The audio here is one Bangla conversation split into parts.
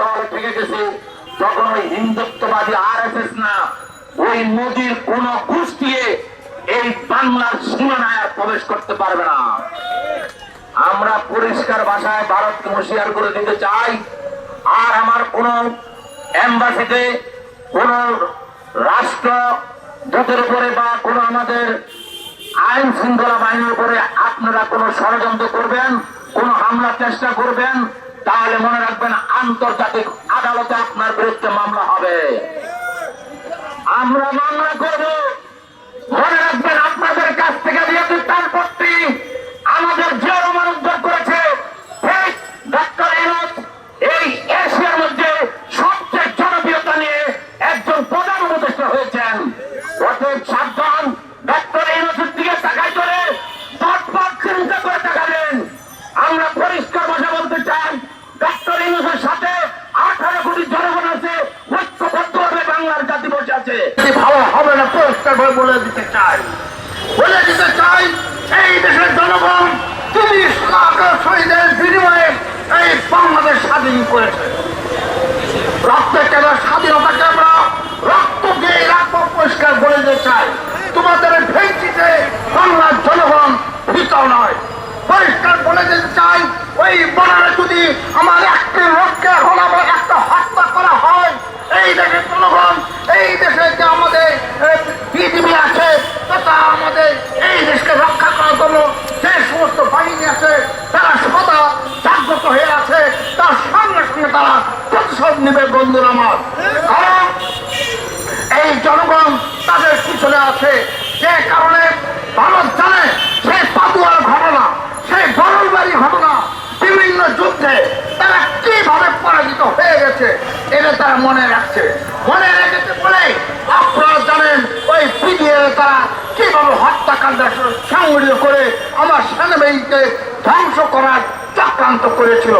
দল থেকে গেছে। তখন ওই হিন্দুত্ববাদী আর না, ওই মোদির কোন গোষ্ঠী এই বাংলার সীমানায় প্রবেশ করতে পারবে না। আমরা পরিষ্কার ভাষায় ভারতকে হুঁশিয়ার করে দিতে চাই, আর আমার কোন এম্বাসিতে কোন রাষ্ট্র দূতের উপরে বা কোন আমাদের আইন শৃঙ্খলা বাহিনীর উপরে আপনারা কোন ষড়যন্ত্র করবেন? কোন হামলা চেষ্টা করবেন, তাহলে মনে রাখবেন আন্তর্জাতিক আদালতে আপনার বিরুদ্ধে মামলা হবে। আমরা মামলা করব। মনে রাখবেন পরিষ্কার করে বলে দিতে চাই। বলে দিতে চাই, এই দেশের জনগণ তিরিশ শহীদের বিনিময়ে এই বাংলাদেশ স্বাধীন করেছে। রক্তের কেন নেবে বন্ধুরা আমার। এই জনগণ তাদের পিছনে আছে। যে কারণে ভারত জানে সেই পাতুয়ার ঘটনা সেই বরলবাড়ি ঘটনা, বিভিন্ন যুদ্ধে তারা কীভাবে পরাজিত হয়ে গেছে, এটা তারা মনে রাখছে। মনে রেখেছে বলে আপনারা জানেন, ওই পিডিএ তারা কীভাবে হত্যাকাণ্ড সংগঠিত করে আমার সেনাবাহিনীকে ধ্বংস করার চক্রান্ত করেছিল।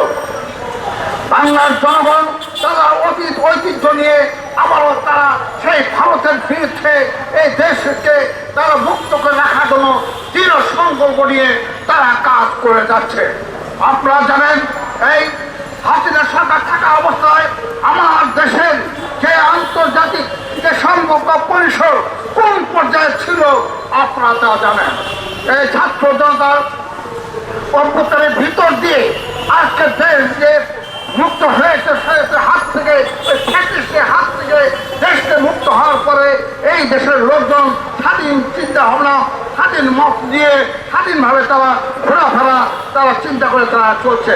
বাংলার জনগণ তারা অতীত ঐতিহ্য নিয়ে আবারও তারা সেই ভারতের বিরুদ্ধে এই দেশকে তারা মুক্ত করে রাখার জন্য দৃঢ় সংকল্প নিয়ে তারা কাজ করে যাচ্ছে। আপনারা জানেন, এই হাসিনা সরকার থাকা অবস্থায় আমার দেশের যে আন্তর্জাতিক যে সম্পর্ক পরিসর কোন পর্যায়ে ছিল, আপনারা তা জানেন। এই ছাত্র জনতার অভ্যুত্থানের ভিতর দিয়ে আজকে দেশ যে মুক্ত হয়েছে সে হাত থেকে ওই ফ্যাসিস্টের হাত থেকে দেশকে মুক্ত হওয়ার পরে এই দেশের লোকজন স্বাধীন চিন্তা ভাবনা স্বাধীন মত দিয়ে স্বাধীনভাবে তারা ঘোরাফেরা তারা চিন্তা করে তারা চলছে।